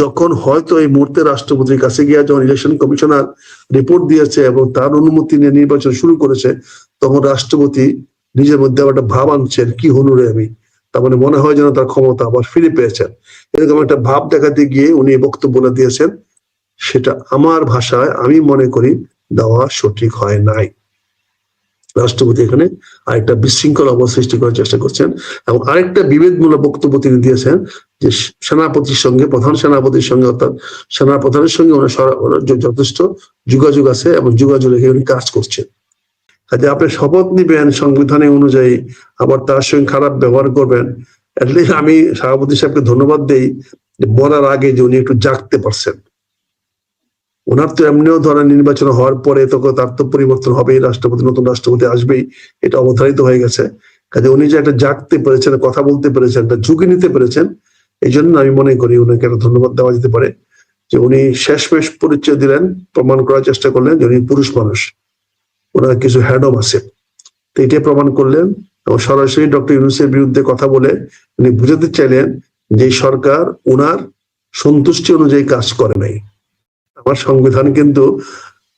যখন হয়তো এই মুহূর্তে রাষ্ট্রপতির কাছে গিয়ে যখন ইলেকশন কমিশনার রিপোর্ট দিয়েছে এবং তার অনুমতি নিয়ে নির্বাচন শুরু করেছে, তখন রাষ্ট্রপতি নিজের মধ্যে একটা ভাব আনছেন, কি হলো রে আমি? তার মানে মনে হয় যেন তার ক্ষমতা আবার ফিরে পেয়েছেন। এরকম একটা ভাব দেখাতে গিয়ে উনি বক্তব্যটা দিয়েছেন, সেটা আমার ভাষায় আমি মনে করি দেওয়া সঠিক হয় নাই। রাষ্ট্রপতি এখানে আরেকটা বিশৃঙ্খল অবস্থা সৃষ্টি করার চেষ্টা করছেন এবং আরেকটা বিভেদমূলক বক্তব্য তিনি দিয়েছেন যে সেনাপতির সঙ্গে, প্রধান সেনাপতির সঙ্গে, অর্থাৎ সেনা প্রধানের সঙ্গে যথেষ্ট যোগাযোগ আছে এবং যোগাযোগ রেখে উনি কাজ করছেন। কাজে আপনি শপথ নিবেন সংবিধানে অনুযায়ী, আবার তার সঙ্গে খারাপ ব্যবহার করবেন। অ্যাটলিস্ট আমি সভাপতি সাহেবকে ধন্যবাদ দেই যে বলার আগে যে উনি একটু জাগতে পারছেন। ওনার তো এমনিও ধরেন নির্বাচন হওয়ার পরে তো তার তো পরিবর্তন হবেই, রাষ্ট্রপতি, নতুন রাষ্ট্রপতি আসবেই, এটা অবধারিত হয়ে গেছে। কাজে উনি যে একটা জাগতে পেরেছেন, কথা বলতে পেরেছেন, একটা ঝুঁকি নিতে পেরেছেন এই জন্য আমি মনে করি উনাকে একটা ধন্যবাদ দেওয়া যেতে পারে যে উনি শেষমেশ পরিচয় দিলেন, প্রমাণ করার চেষ্টা করলেন যে উনি পুরুষ মানুষ। ওনার কিছু হ্যাডম আছে। তো এটা প্রমাণ করলেন এবং সরাসরি ডক্টর ইউনুসের বিরুদ্ধে কথা বলে উনি বুঝাতে চাইলেন যে সরকার ওনার সন্তুষ্টি অনুযায়ী কাজ করে নাই। আমার সংবিধান কিন্তু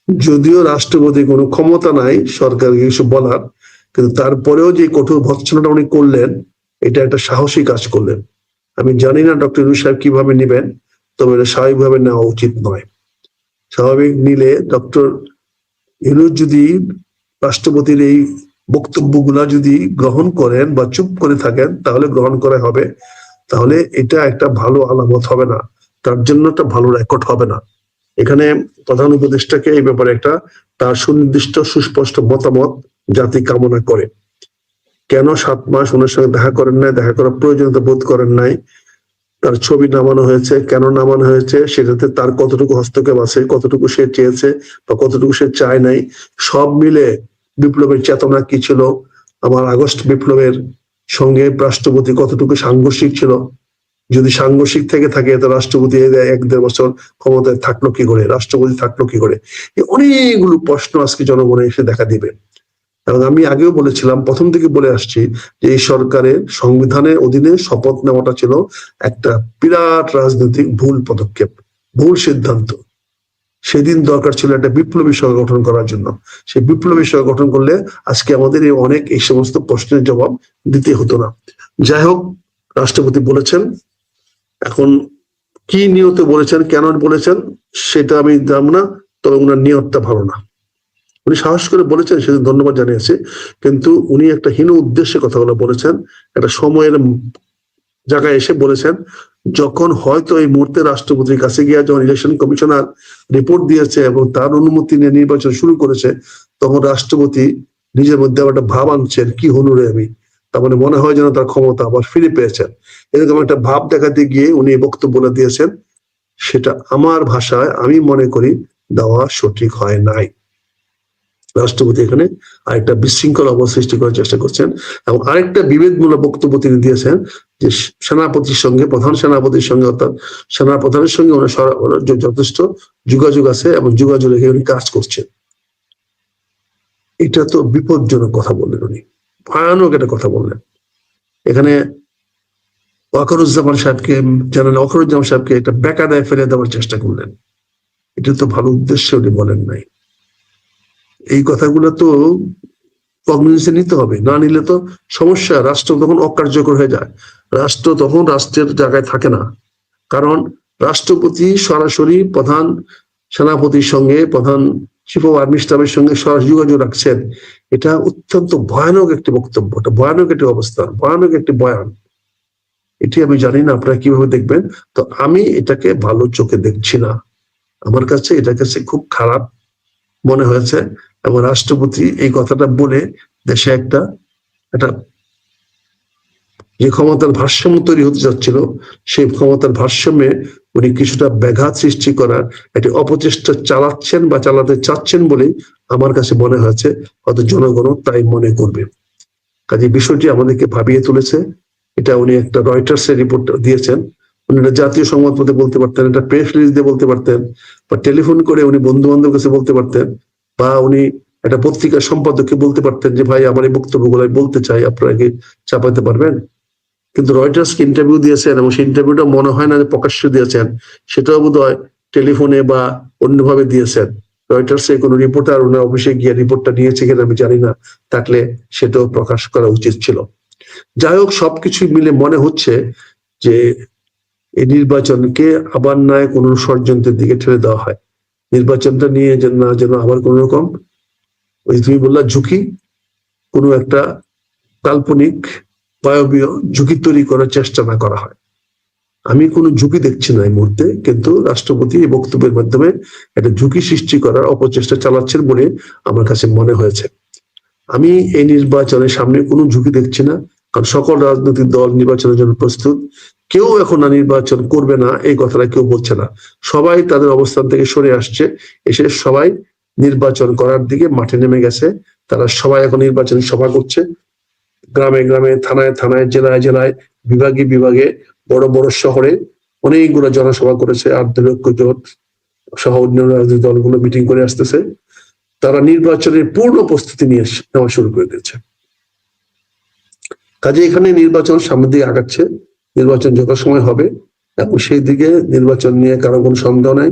যদিও রাষ্ট্রপতি কোনো ক্ষমতা নাই সরকারকে কিছু বলার, কিন্তু তারপরেও যে কঠোর ভৎসনাটা উনি করলেন, এটা একটা সাহসী কাজ করলেন। আমি জানি না ডক্টর ইউনুস সাহেব কীভাবে নেবেন, তবে এটা স্বাভাবিকভাবে নেওয়া উচিত নয়। স্বাভাবিক নিলে ডক্টর ইউনুস যদি রাষ্ট্রপতির এই বক্তব্যগুলা যদি গ্রহণ করেন বা চুপ করে থাকেন, তাহলে গ্রহণ করা হবে। তাহলে এটা একটা ভালো আলামত হবে না। তার জন্য একটা ভালো রেকর্ড হবে না। এখানে প্রধান উপদেষ্টাকে এই ব্যাপারে একটা তার সুনির্দিষ্ট সুস্পষ্ট মতামত জাতি কামনা করে। কেন সাত মাস ওনার সঙ্গে দেখা করেন নাই, দেখা করার প্রয়োজনীয়তা বোধ করেন নাই? তার ছবি নামানো হয়েছে, কেন নামানো হয়েছে, সেটাতে তার কতটুকু হস্তক্ষেপ আছে, কতটুকু সে চেয়েছে বা কতটুকু সে চায় নাই, সব মিলে বিপ্লবের চেতনা কি ছিল? আমার আগস্ট বিপ্লবের সঙ্গে রাষ্ট্রপতি কতটুকু সাংঘর্ষিক ছিল? যদি সাংঘর্ষিক থেকে থাকে, তো রাষ্ট্রপতি এক দেড় বছর ক্ষমতায় থাকল কি করে? রাষ্ট্রপতি থাকল কি করে? অনেকগুলো প্রশ্ন আজকে জনগণে এসে দেখা দিবে। এবং আমি আগেও বলেছিলাম, প্রথম থেকে বলে আসছি যে এই সরকারের সংবিধানের অধীনে শপথ নেওয়াটা ছিল একটা বিরাট রাজনৈতিক ভুল পদক্ষেপ, ভুল সিদ্ধান্ত। সেদিন দরকার ছিল একটা বিপ্লবী সরকার গঠন করার জন্য। সেই বিপ্লবী সরকার গঠন করলে আজকে আমাদের এই অনেক এই সমস্ত প্রশ্নের জবাব দিতে হতো না। যাই হোক, রাষ্ট্রপতি বলেছেন, এখন কি নিয়তে বলেছেন, কেন বলেছেন, সেটা আমি জানব না, তবে ওনার নিয়তটা ভালো না। উনি সাহস করে বলেছেন সেদিন ধন্যবাদ জানিয়েছে। কিন্তু উনি একটা হীন উদ্দেশ্যে কথাগুলো বলেছেন, একটা সময়ের জায়গায় এসে বলেছেন, যখন হয়তো এই মুহূর্তে রাষ্ট্রপতির কাছে গিয়ে যখন ইলেকশন কমিশনার রিপোর্ট দিয়েছে এবং তার অনুমতি নিয়ে নির্বাচন শুরু করেছে, তখন রাষ্ট্রপতি নিজের মধ্যে আবার একটা ভাব আনছেন, কি হলো রে আমি? তার মানে মনে হয় যেন তার ক্ষমতা আবার ফিরে পেয়েছেন। এরকম একটা ভাব দেখাতে গিয়ে উনি এই বক্তব্যটা দিয়েছেন, সেটা আমার ভাষায় আমি মনে করি দেওয়া সঠিক হয় নাই। রাষ্ট্রপতি এখানে আরেকটা বিশৃঙ্খল অবস্থা সৃষ্টি করার চেষ্টা করছেন এবং আরেকটা বিভেদমূলক বক্তব্য তিনি দিয়েছেন যে সেনাপতির সঙ্গে, প্রধান সেনাপতির সঙ্গে অর্থাৎ সেনা প্রধানের সঙ্গে যথেষ্ট যোগাযোগ আছে এবং যোগাযোগ রেখে উনি কাজ করছেন। এটা তো বিপজ্জনক কথা বললেন উনি। ভয়ানক একটা কথা বললেন। এখানে ওয়াকারুজ্জামান সাহেবকে জানেন ওয়াকারুজ্জামান সাহেবকে একটা বেকাদায় ফেলে দেওয়ার চেষ্টা করলেন। এটা তো ভালো উদ্দেশ্যে উনি বলেন নাই। এই কথাগুলো তো কমিউনিসে নিতে হবে। না নিলে তো সমস্যা। রাষ্ট্র তখন অকার্যকর হয়ে যায়। রাষ্ট্র তখন রাষ্ট্রের জায়গায় থাকে না। কারণ রাষ্ট্রপতি সরাসরি প্রধান সেনাপতির সঙ্গে, প্রধান চিফ অফ আর্মি স্টাফের সঙ্গে সরাসরি যোগাযোগ রাখছেন। এটা অত্যন্ত ভয়ানক একটি বক্তব্য। এটা ভয়ানক একটি অবস্থান। ভয়ানক একটি বয়ান। এটি আমি জানি না, আপনারা কীভাবে দেখবেন? তো আমি এটাকে ভালো চোখে দেখছি না। আমার কাছে এটা কাছে খুব খারাপ মনে হয়েছে। এবং রাষ্ট্রপতি এই কথাটা বলে দেশে একটা একটা যে ক্ষমতার ভারসাম্য তৈরি হতে যাচ্ছিল, সেই ক্ষমতার ভারসাম্যে উনি কিছুটা ব্যাঘাত সৃষ্টি করার একটি অপচেষ্টা চালাচ্ছেন বা চালাতে চাচ্ছেন বলেই আমার কাছে মনে হয়েছে, হয়তো জনগণও তাই মনে করবে। কাজে বিষয়টি আমাদেরকে ভাবিয়ে তুলেছে। এটা উনি একটা রয়টার্স এর রিপোর্ট দিয়েছেন। উনি এটা জাতীয় সংবাদপত্রে বলতে পারতেন এটা প্রেস রিলিজ দিয়ে বলতে পারতেন বা টেলিফোন করে উনি বন্ধু বান্ধব কাছে বলতে পারতেন বা উনি একটা পত্রিকার সম্পাদককে বলতে পারতেন যে, ভাই, আমার এই বক্তব্যগুলো বলতে চাই, আপনারা কি চাপাতে পারবেন? কিন্তু রয়টার্সকে ইন্টারভিউ দিয়েছেন এবং সেই ইন্টারভিউটা মনে হয় না যে প্রকাশ্যে দিয়েছেন, সেটাও বোধ টেলিফোনে বা অন্যভাবে দিয়েছেন। রয়টার্সে কোনো রিপোর্টার ওনার অফিসে গিয়ে রিপোর্টটা নিয়েছে কিনা আমি জানি না, থাকলে সেটাও প্রকাশ করা উচিত ছিল। যাই হোক, সবকিছু মিলে মনে হচ্ছে যে, এই নির্বাচনকে আবার নয় কোনো ষড়যন্ত্রের দিকে ঠেলে দেওয়া হয়। নির্বাচনটা নিয়ে যেন না যেন আবার কোন রকম ওই তুমি বললা ঝুঁকি, কোনো একটা কাল্পনিক বায়বীয় ঝুঁকি তৈরি করার চেষ্টা না করা হয়। আমি কোনো ঝুঁকি দেখছি না এই মুহূর্তে, কিন্তু রাষ্ট্রপতি এই বক্তব্যের মাধ্যমে একটা ঝুঁকি সৃষ্টি করার অপচেষ্টা চালাচ্ছেন বলে আমার কাছে মনে হয়েছে। আমি এই নির্বাচনের সামনে কোনো ঝুঁকি দেখছি না, কারণ সকল রাজনৈতিক দল নির্বাচনের জন্য প্রস্তুত। কেউ এখন আর নির্বাচন করবে না, এই কথাটা কেউ বলছে না। সবাই তাদের অবস্থান থেকে সরে আসছে, এসে সবাই নির্বাচন করার দিকে মাঠে নেমে গেছে। তারা সবাই এখন নির্বাচনী সভা করছে। গ্রামে গ্রামে, থানায় থানায়, জেলায় জেলায়, বিভাগে বিভাগে, বড় বড় শহরে অনেকগুলো জনসভা করেছে আর্ধলক্ষ জোট সহ অন্যান্য রাজনৈতিক দলগুলো মিটিং করে আসতেছে। তারা নির্বাচনের পূর্ণ প্রস্তুতি নিয়ে নেওয়া শুরু করে দিয়েছে। কাজে এখানে নির্বাচন সামনের দিকে আগাচ্ছে। নির্বাচন যত সময় হবে, এবং সেই দিকে নির্বাচন নিয়ে কারও কোনো সন্দেহ নাই।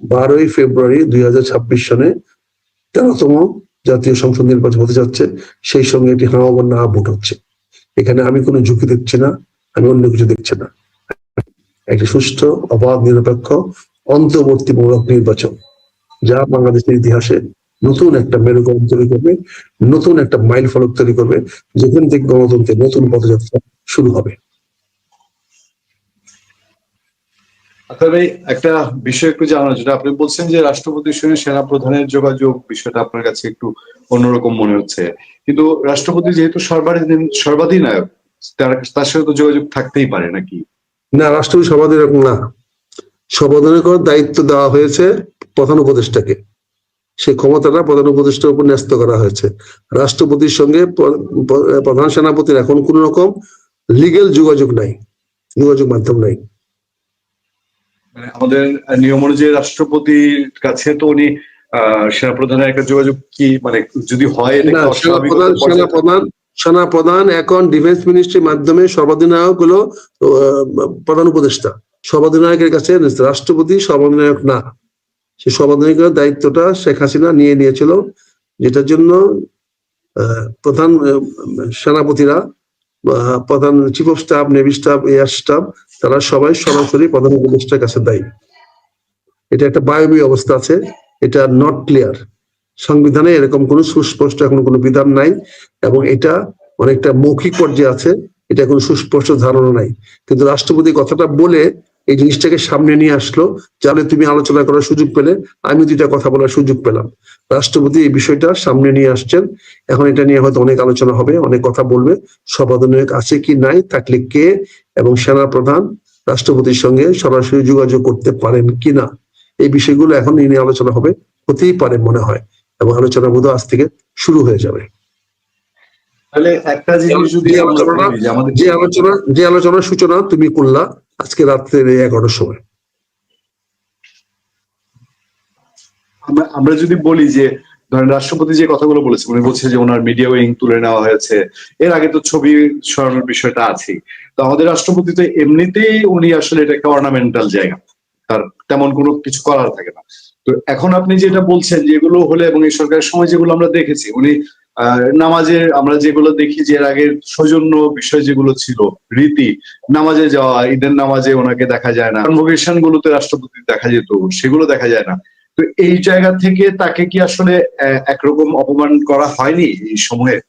বারোই ফেব্রুয়ারি দুই হাজার ছাব্বিশ সনে তেরোতম জাতীয় সংসদ নির্বাচন হতে যাচ্ছে। সেই সঙ্গে একটি হাওয়া না ভোট হচ্ছে। এখানে আমি কোনো ঝুঁকি দেখছি না, আমি অন্য কিছু দেখছি না। একটি সুষ্ঠু, অবাধ, নিরপেক্ষ, অন্তর্বর্তীমূলক নির্বাচন, যা বাংলাদেশের ইতিহাসে নতুন একটা মেরুকরণ তৈরি করবে, নতুন একটা মাইল ফলক তৈরি করবে, যেখান থেকে গণতন্ত্রের নতুন পদযাত্রা শুরু হবে। তবে একটা বিষয় একটু জানার জন্য। আপনি বলছেন যে রাষ্ট্রপতির সঙ্গে সেনা প্রধানের যোগাযোগ বিষয়টা আপনার কাছে একটু অন্যরকম মনে হচ্ছে। কিন্তু রাষ্ট্রপতি যেহেতু সর্বাধিন সর্বাধিনায়ক তার সাথে তো যোগাযোগ থাকতেই পারে নাকি? না, রাষ্ট্রপতি এরকম না। সভাপতির দায়িত্ব দেওয়া হয়েছে প্রধান উপদেষ্টাকে। সেই ক্ষমতাটা প্রধান উপদেষ্টার উপর ন্যস্ত করা হয়েছে। রাষ্ট্রপতির সঙ্গে প্রধান সেনাপতির এখন কোন রকম লিগেল যোগাযোগ নাই, যোগাযোগ মাধ্যম নাই। মানে আমাদের নিয়ম অনুযায়ী রাষ্ট্রপতির কাছে তো উনি আহ সেনা একটা যোগাযোগ কি মানে যদি হয় সেনাপ্রধান? সেনাপ্রধান এখন ডিফেন্স মিনিস্ট্রির মাধ্যমে সর্বাধিনায়ক হলো প্রধান উপদেষ্টা। সর্বাধিনায়কের কাছে রাষ্ট্রপতি সর্বাধিনায়ক না। সে সর্বাধিনায়কের দায়িত্বটা শেখ হাসিনা নিয়ে নিয়েছিল যেটার জন্য প্রধান সেনাপতিরা প্রধান chief of staff navy staff air staff তারা সবাই সরাসরি প্রধান উপদেষ্টার কাছে দায়ী। এটা একটা বায়বীয় অবস্থা আছে, এটা নট ক্লিয়ার সংবিধানে এরকম কোনো সুস্পষ্ট এখন কোনো বিধান নাই, এবং এটা অনেকটা মৌখিক পর্যায়ে আছে, এটা কোনো সুস্পষ্ট ধারণা নাই। কিন্তু রাষ্ট্রপতি কথাটা বলে এই জিনিসটাকে সামনে নিয়ে আসলো যাহলে তুমি আলোচনা করার সুযোগ পেলে আমি দুইটা কথা বলার সুযোগ পেলাম। রাষ্ট্রপতি এই বিষয়টা সামনে নিয়ে আসছেন। এখন এটা নিয়ে হয়তো অনেক আলোচনা হবে অনেক কথা বলবে সভাধনায়ক আছে কি নাই থাকলে কে এবং সেনা প্রধান রাষ্ট্রপতির সঙ্গে সরাসরি যোগাযোগ করতে পারেন কিনা এই বিষয়গুলো এখন নিয়ে আলোচনা হবে হতেই পারে মনে হয় এবং আলোচনা বোধ আজ থেকে শুরু হয়ে যাবে। তাহলে একটা জিনিস যদি যে আলোচনা যে আলোচনার সূচনা তুমি করলা আজকে রাত্রে এগারোটার সময়। আমরা আমরা যদি বলি যে, ধরেন রাষ্ট্রপতি যে কথাগুলো বলেছে উনি বলছে যে ওনার মিডিয়া উইং তুলে নেওয়া হয়েছে। এর আগে তো ছবি সরানোর বিষয়টা আছে তো আমাদের রাষ্ট্রপতি তো এমনিতেই উনি আসলে এটা একটা অর্নামেন্টাল জায়গা। তার তেমন কোনো কিছু করার থাকে না। তো এখন আপনি যেটা বলছেন যেগুলো হলে এবং এই সরকারের সময় যেগুলো আমরা দেখেছি, উনি নামাজের আমরা যেগুলো দেখি যে এর আগের সৌজন্য বিষয় যেগুলো ছিল, রীতি, নামাজে যাওয়া, ঈদের নামাজে ওনাকে দেখা যায় না। কনভোকেশন গুলোতে রাষ্ট্রপতি দেখা যেত, সেগুলো দেখা যায় না। তো এই জায়গা থেকে তাকে কি আসলে একরকম অপমান করা হয়নি এই সময়ে?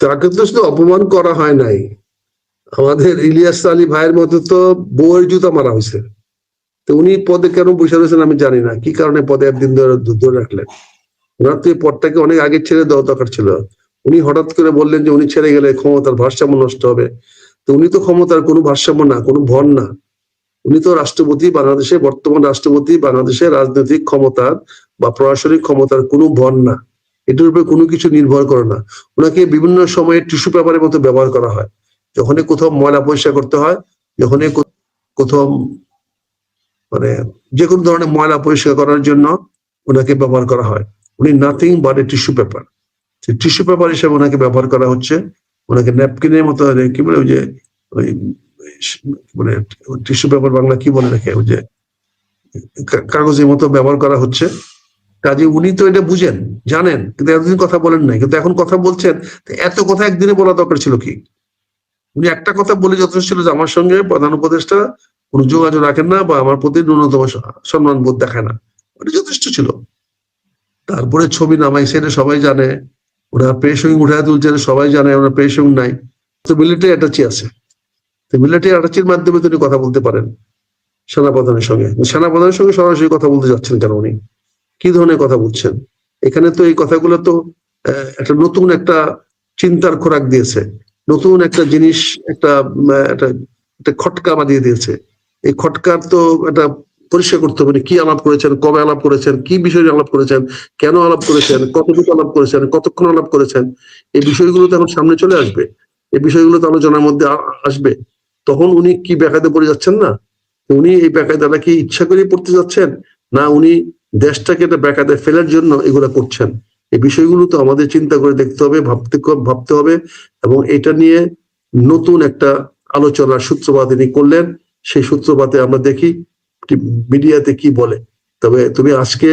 তাকে তো শুধু অপমান করা হয় নাই। আমাদের ইলিয়াস আলী ভাইয়ের মতো তো বউয়ের জুতা মারা হয়েছে। তো উনি পদে কেন বসে রয়েছেন আমি জানি না। কি কারণে পদে একদিন ধরে ধরে রাখলেন? ওনার তো এই পদটাকে অনেক আগে ছেড়ে দেওয়া দরকার ছিল। উনি হঠাৎ করে বললেন যে উনি ছেড়ে গেলে ক্ষমতার ভারসাম্য নষ্ট হবে। তো উনি তো ক্ষমতার কোনো ভারসাম্য না, কোনো ভর না। উনি তো রাষ্ট্রপতি বাংলাদেশে, বর্তমান রাষ্ট্রপতি বাংলাদেশের রাজনৈতিক ক্ষমতার বা প্রশাসনিক ক্ষমতার কোনো ভর না। এটার উপরে কোনো কিছু নির্ভর করে না। ওনাকে বিভিন্ন সময়ে টিস্যু পেপারের মতো ব্যবহার করা হয়। যখনই কোথাও ময়লা পরিষ্কার করতে হয়, যখনই কোথাও মানে যে কোনো ধরনের ময়লা পরিষ্কার করার জন্য ওনাকে ব্যবহার করা হয়। উনি nothing but a tissue paper tissue paper হিসেবে ওনাকে ব্যবহার করা হচ্ছে। ওনাকে ন্যাপকিনের মতো কি বলে ওই যে, ওই বলে টিস্যু পেপার বাংলা কি বলে রেখে ওই যে কাগজের মতো ব্যবহার করা হচ্ছে। কাজে উনি তো এটা বুঝেন, জানেন, কিন্তু এতদিন কথা বলেন নাই। কিন্তু এখন কথা বলছেন এত কথা একদিনে বলা দরকার ছিল কি? উনি একটা কথা বলে যথেষ্ট ছিল যে আমার সঙ্গে প্রধান উপদেষ্টা কোনো যোগাযোগ রাখেন না বা আমার প্রতি ন্যূনতম সম্মান বোধ দেখায় না। ওটা যথেষ্ট ছিল। তারপরে ছবি নামাইছে এটা সবাই জানে। ওরা উইং উঠায় তুলছে সবাই জানে, ওরা উইং নাই। তো মিলিটারি অ্যাটাচি আছে। তো মিলিটারি অ্যাটাচির মাধ্যমে তিনি কথা বলতে পারেন সেনাপ্রধানের সঙ্গে। সেনাপ্রধানের সঙ্গে সরাসরি কথা বলতে যাচ্ছেন কেন উনি? কি ধরনের কথা বলছেন? এখানে তো এই কথাগুলো তো একটা নতুন একটা চিন্তার খোরাক দিয়েছে। নতুন একটা জিনিস একটা একটা খটকা বাঁধিয়ে দিয়েছে। এই খটকার তো একটা পরিষ্কার করতে হবে কি আলাপ করেছেন, কবে আলাপ করেছেন, কি বিষয়ে আলাপ করেছেন, কেন আলাপ করেছেন, কতটুকু আলাপ করেছেন, কতক্ষণ আলাপ করেছেন, এই বিষয়গুলো তো এখন সামনে চলে আসবে। এই বিষয়গুলো তো আলোচনার মধ্যে আসবে। তখন উনি কি ব্যাকাতে পড়ে যাচ্ছেন না? উনি এই ব্যাকায়দাটা কি ইচ্ছা করে পড়তে যাচ্ছেন? না উনি দেশটাকে একটা ব্যাকাতে ফেলার জন্য এগুলা করছেন? এই বিষয়গুলো তো আমাদের চিন্তা করে দেখতে হবে, ভাবতে ভাবতে হবে এবং এটা নিয়ে নতুন একটা আলোচনার সূত্রপাত তিনি করলেন। সেই সূত্রপাতে আমরা দেখি মিডিয়াতে কি বলে? তবে তুমি আজকে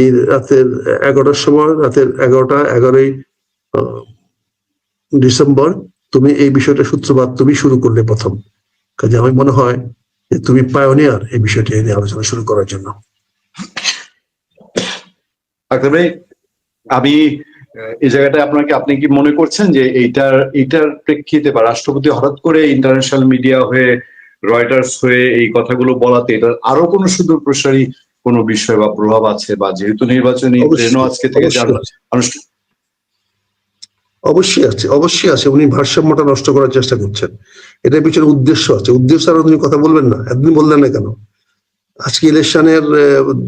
এই রাতের এগারোটার সময়, রাতের এগারোটা, এগারোই ডিসেম্বর, তুমি এই বিষয়টা সূত্রপাত তুমি শুরু করলে প্রথম। কাজে আমি মনে হয় যে তুমি পায়োনিয়ার এই বিষয়টি নিয়ে আলোচনা শুরু করার জন্য। আমি এই জায়গাটায় আপনাকে, আপনি কি মনে করছেন যে এইটার এইটার প্রেক্ষিতে বা রাষ্ট্রপতি হঠাৎ করে ইন্টারন্যাশনাল মিডিয়া হয়ে রয়টার্স হয়ে এই কথাগুলো বলাতে এটার আরও কোনো সুদূর প্রসারী কোনো বিষয় বা প্রভাব আছে বা যেহেতু নির্বাচনী ট্রেনও আজকে থেকে অবশ্যই আছে। অবশ্যই আছে অবশ্যই আছে। উনি ভারসাম্যটা নষ্ট করার চেষ্টা করছেন। এটার পিছনে উদ্দেশ্য আছে। উদ্দেশ্য আর উনি কথা বলবেন না একদিন বললেন না কেন? আজকে ইলেকশনের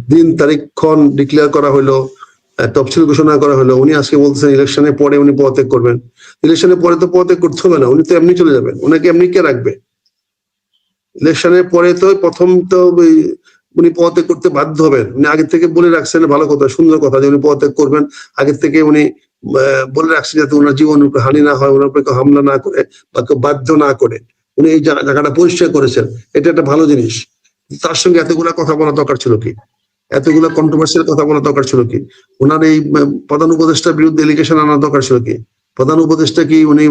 দিন তারিখ ক্ষণ ডিক্লেয়ার করা হলো তফসিল ঘোষণা করা হলো। উনি আজকে বলছেন ইলেকশনের পরে উনি পদত্যাগ করবেন। ইলেকশনের পরে তো পদত্যাগ করতে হবে না উনি তো এমনি চলে যাবেন। ওনাকে এমনি কে রাখবে? ইলেকশনের পরে তো প্রথম তো উনি পদত্যাগ করতে বাধ্য হবেন। উনি আগে থেকে বলে রাখছেন, ভালো কথা, সুন্দর কথা যে উনি পদত্যাগ করবেন। আগে থেকে উনি বলে রাখছেন যাতে ওনার জীবন উপরে হানি না হয়, ওনার উপরে কেউ হামলা না করে বা কেউ বাধ্য না করে। উনি এই জায়গাটা পরিষ্কার করেছেন। এটা একটা ভালো জিনিস। তার সঙ্গে এতগুলা কথা বলা দরকার ছিল কি? এতগুলা কন্ট্রোভার্সিয়াল কথা বলা দরকার ছিল কি? ওনার এই প্রধান উপদেষ্টার বিরুদ্ধে এলিগেশন আনা দরকার ছিল কি? প্রধান উপদেষ্টা কি উনি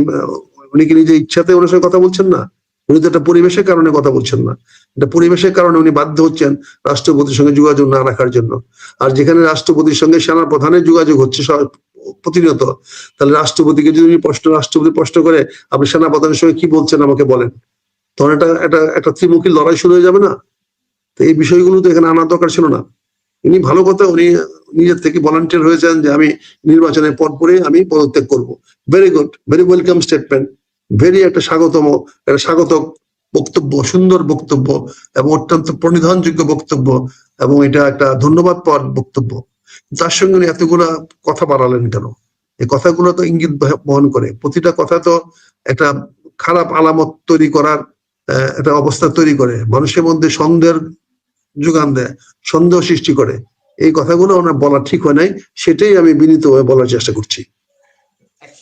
উনি কি নিজে ইচ্ছাতে ওনার সঙ্গে কথা বলছেন না? উনি তো একটা পরিবেশের কারণে কথা বলছেন না। এটা পরিবেশের কারণে উনি বাধ্য হচ্ছেন রাষ্ট্রপতির সঙ্গে যোগাযোগ না রাখার জন্য। আর যেখানে রাষ্ট্রপতির সঙ্গে সেনা প্রধানের যোগাযোগ হচ্ছে প্রতিনিয়ত, তাহলে রাষ্ট্রপতিকে যদি উনি প্রশ্ন, রাষ্ট্রপতি প্রশ্ন করে, আপনি সেনা প্রধানের সঙ্গে কি বলছেন আমাকে বলেন? তখন এটা একটা একটা ত্রিমুখী লড়াই শুরু হয়ে যাবে না? তো এই বিষয়গুলো তো এখানে আনা দরকার ছিল না। উনি ভালো কথা, উনি নিজের থেকে ভলান্টিয়ার হয়েছেন যে আমি নির্বাচনের পর পরে আমি পদত্যাগ করব। Very good very welcome statement very একটা স্বাগতম, একটা স্বাগতক বক্তব্য, সুন্দর বক্তব্য এবং অত্যন্ত প্রণিধানযোগ্য বক্তব্য এবং এটা একটা ধন্যবাদ পাওয়ার বক্তব্য। তার সঙ্গে এতগুলা কথা বাড়ালেন কেন? এই কথাগুলো তো ইঙ্গিত বহ- বহন করে। প্রতিটা কথা তো একটা খারাপ আলামত তৈরি করার একটা অবস্থা তৈরি করে। মানুষের মধ্যে সন্দেহের যোগান দেয়, সন্দেহ সৃষ্টি করে। এই কথাগুলো ওনার বলা ঠিক হয় নাই, সেটাই আমি বিনীতভাবে বলার চেষ্টা করছি।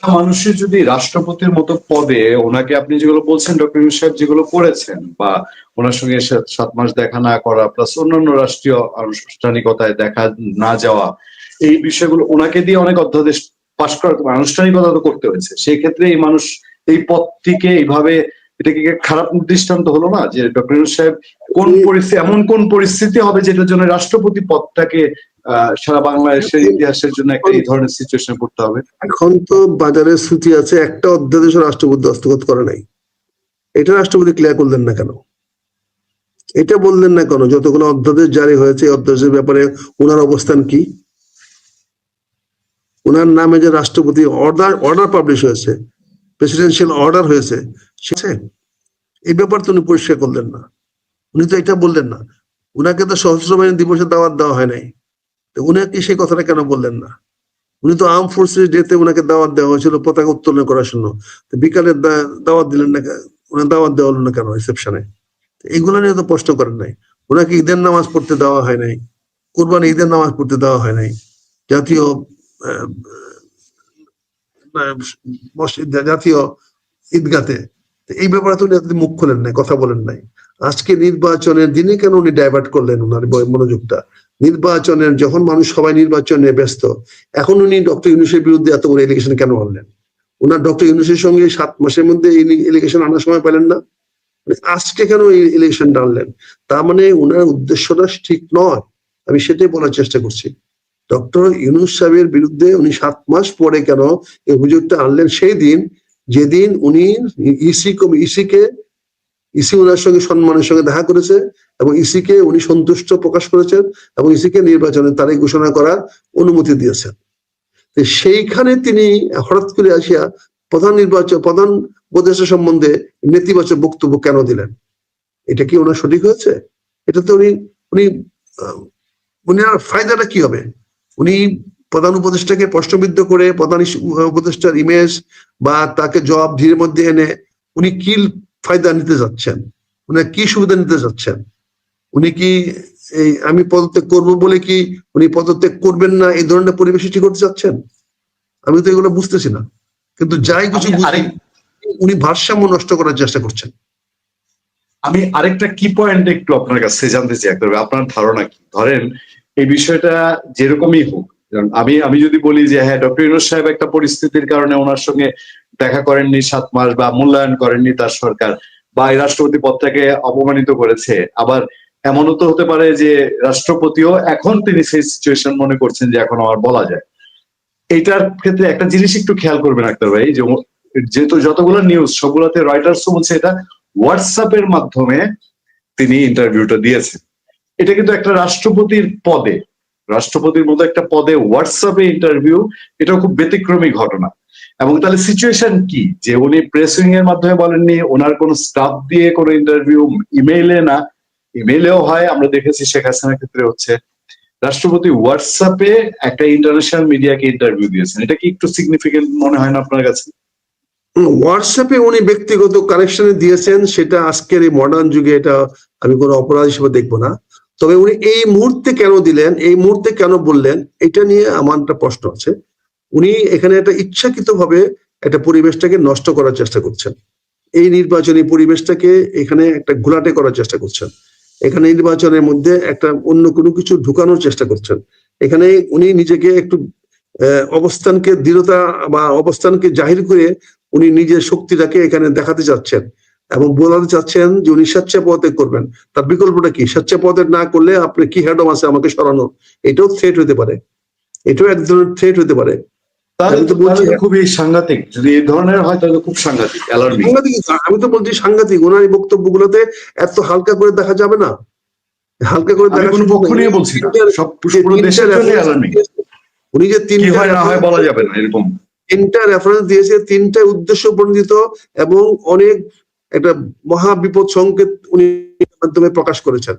মানুষের যদি রাষ্ট্রপতির মতো পদে ওনাকে আপনি যেগুলো বলছেন, ডক্টর সাহেব যেগুলো করেছেন বা ওনার সঙ্গে সাত- মাস দেখা না করা প্লাস অন্যান্য রাষ্ট্রীয় আনুষ্ঠানিকতায় দেখা না যাওয়া, এই বিষয়গুলো ওনাকে দিয়ে অনেক অধ্যাদেশ পাশ করা আনুষ্ঠানিকতা তো করতে হয়েছে। সেই ক্ষেত্রে এই মানুষ এই পদটিকে এইভাবে এটা কি খারাপ দৃষ্টান্ত হলো না যে ডক্টর ইউনুস সাহেব কোন পরিস্থিতি এমন কোন পরিস্থিতি হবে যেটার জন্য রাষ্ট্রপতি পদটাকে সারা বাংলাদেশের ইতিহাসের জন্য একটা এই ধরনের সিচুয়েশন করতে হবে? এখন তো বাজারে শ্রুতি আছে একটা অধ্যাদেশ রাষ্ট্রপতি হস্তগত করে নাই। এটা রাষ্ট্রপতি ক্লিয়ার করলেন না কেন? এটা বললেন না কেন? যতগুলো অধ্যাদেশ জারি হয়েছে অধ্যাদেশের ব্যাপারে ওনার অবস্থান কি? ওনার নামে যে রাষ্ট্রপতি অর্ডার অর্ডার পাবলিশ হয়েছে প্রেসিডেন্সিয়াল অর্ডার হয়েছে এই ব্যাপার তো উনি পরিষ্কার করলেন না। উনি তো এটা বললেন না। উনাকে তো সশস্ত্র বাহিনী দিবসে দাওয়াত দেওয়া হয় নাই। তো উনাকে সেই কথাটা কেন বললেন না? উনি তো আর্ম ফোর্সেস ডেতে ওনাকে দাওয়াত দেওয়া হয়েছিল পতাকা উত্তোলন করার জন্য। বিকালে দাওয়াত দিলেন না? ওনার দাওয়াত দেওয়া হলো না কেন রিসেপশনে এইগুলো নিয়ে তো প্রশ্ন করেন নাই। ওনাকে ঈদের নামাজ পড়তে দেওয়া হয় নাই। কোরবানি ঈদের নামাজ পড়তে দেওয়া হয় নাই। জাতীয় জাতীয় ঈদগাতে। এই ব্যাপারে তো উনি এতদিন মুখ খোলেন নাই, কথা বলেন নাই। আজকে নির্বাচনের দিনে কেন উনি ডাইভার্ট করলেন ওনার ব- মনোযোগটা? নির্বাচনের যখন মানুষ সবাই নির্বাচনে ব্যস্ত, এখন উনি ডক্টর ইউনুসের বিরুদ্ধে এত বড় এলিগেশন কেন আনলেন? ওনার ডক্টর ইউনুসের সঙ্গে সাত মাসের মধ্যে এলিগেশন আনার সময় পেলেন না? মানে আজকে কেন এই ইলেকশনটা আনলেন? তার মানে ওনার উদ্দেশ্যটা ঠিক নয়। আমি সেটাই বলার চেষ্টা করছি। ডক্টর ইউনুস সাহেবের বিরুদ্ধে উনি সাত মাস পরে কেন এই অভিযোগটা আনলেন? সেই দিন, যেদিন উনি ইসি ইসি কে ইসি ওনার সঙ্গে সম্মানের সঙ্গে দেখা করেছে এবং ইসি কে উনি সন্তুষ্ট প্রকাশ করেছেন এবং ইসি কে নির্বাচনের তারিখ ঘোষণা করার অনুমতি দিয়েছেন। সেইখানে তিনি হঠাৎ করে আসিয়া প্রধান নির্বাচন, প্রধান উপদেষ্টা সম্বন্ধে নেতিবাচক বক্তব্য কেন দিলেন? এটা কি ওনার সঠিক হয়েছে? এটা তো উনি উনি উনার ফায়দাটা কি হবে? উনি প্রধান উপদেষ্টাকে প্রশ্নবিদ্ধ করে প্রধান উপদেষ্টার ইমেজ বা তাকে জবাব ধীরের মধ্যে এনে উনি কি ফায়দা নিতে যাচ্ছেন? উনি কি সুবিধা নিতে যাচ্ছেন? উনি কি এই আমি পদত্যাগ করব বলে কি উনি পদত্যাগ করবেন না এই ধরনের পরিবেশ সৃষ্টি করতে চাচ্ছেন আমি তো এগুলো বুঝতেছি না। কিন্তু যাই কিছু উনি ভারসাম্য নষ্ট করার চেষ্টা করছেন। আমি আরেকটা কি পয়েন্ট একটু আপনার কাছে জানতে চাই একবার আপনার ধারণা কি? ধরেন এই বিষয়টা যেরকমই হোক আমি আমি যদি বলি যে হ্যাঁ ডক্টর ইউনুস সাহেব একটা পরিস্থিতির কারণে ওনার সঙ্গে দেখা করেননি সাত মাস বা মূল্যায়ন করেননি তার সরকার, বা এই রাষ্ট্রপতি পদটাকে অপমানিত করেছে, আবার এমনও তো হতে পারে যে রাষ্ট্রপতিও এখন তিনি সেই সিচুয়েশন মনে করছেন যে এখন আমার বলা যায়। এইটার ক্ষেত্রে একটা জিনিস একটু খেয়াল করবেন আক্তার ভাই যেহেতু যতগুলো নিউজ সবগুলোতে রয়টার্স বলছে এটা হোয়াটসঅ্যাপের মাধ্যমে তিনি ইন্টারভিউটা দিয়েছেন। এটা কিন্তু একটা রাষ্ট্রপতির পদে, রাষ্ট্রপতির মতো একটা পদে হোয়াটসঅ্যাপে ইন্টারভিউ এটাও খুব ব্যতিক্রমী ঘটনা। এবং তাহলে সিচুয়েশন কি? যে উনি প্রেস এর মাধ্যমে বলেননি, ওনার কোনো স্টাফ দিয়ে কোনো ইন্টারভিউ ইমেইলে না। ইমেইলেও হয়, আমরা দেখেছি শেখ হাসিনার ক্ষেত্রে হচ্ছে। রাষ্ট্রপতি হোয়াটসঅ্যাপে একটা ইন্টারন্যাশনাল মিডিয়াকে ইন্টারভিউ দিয়েছেন। এটা কি একটু সিগনিফিকেন্ট মনে হয় না আপনার কাছে? হোয়াটসঅ্যাপে উনি ব্যক্তিগত কানেকশনে দিয়েছেন, সেটা আজকের এই মডার্ন যুগে এটা আমি কোনো অপরাধ হিসেবে দেখব না। তবে উনি এই মুহূর্তে কেন দিলেন, এই মুহূর্তে কেন বললেন, এটা নিয়ে আমার একটা প্রশ্ন আছে। উনি এখানে একটা ইচ্ছাকৃত ভাবে একটা পরিবেশটাকে নষ্ট করার চেষ্টা করছেন। এই নির্বাচনী পরিবেশটাকে এখানে একটা ঘোলাটে করার চেষ্টা করছেন। এখানে নির্বাচনের মধ্যে একটা অন্য কোনো কিছু ঢুকানোর চেষ্টা করছেন। এখানে উনি নিজেকে একটু অবস্থানকে দৃঢ়তা বা অবস্থানকে জাহির করে উনি নিজের শক্তিটাকে এখানে দেখাতে চাচ্ছেন এবং বোঝাতে চাচ্ছেন যে উনি স্বেচ্ছা পদত্যাগ করবেন তার বিকল্পটা কি? স্বেচ্ছা পদত্যাগ না করলে আপনি কি হেডম আছে আমাকে সরানো এটাও থ্রেট হতে পারে। এটাও এক ধরনের থ্রেট হতে পারে। আমি তো বলছি- খুবই সাংঘাতিক। যদি এই ধরনের হয় তাহলে খুব সাংঘাতিক সাংঘাতিক আমি তো বলছি সাংঘাতিক। ওনার এই বক্তব্যগুলোতে এত হালকা করে দেখা যাবে না। হালকা করে দেখা কোনো পক্ষ নিয়ে বলছি না। সব পুরো দেশের অ্যালার্মিং উনি যে কি তিনটা হয় না হয় বলা যাবে না এরকম। তিনটা রেফারেন্স দিয়েছে তিনটা উদ্দেশ্য প্রণোদিত এবং অনেক একটা মহা বিপদ সংকেত উনি মাধ্যমে প্রকাশ করেছেন।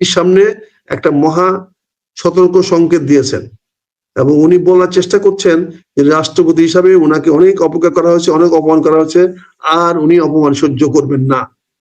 সামনে একটা মহা সতর্ক সংকেত দিয়েছেন এবং উনি বলার চেষ্টা করছেন যে রাষ্ট্রপতি হিসাবে ওনাকে অনেক অপেক্ষা করা হয়েছে, অনেক অপমান করা হয়েছে, আর উনি অপমান সহ্য করবেন না।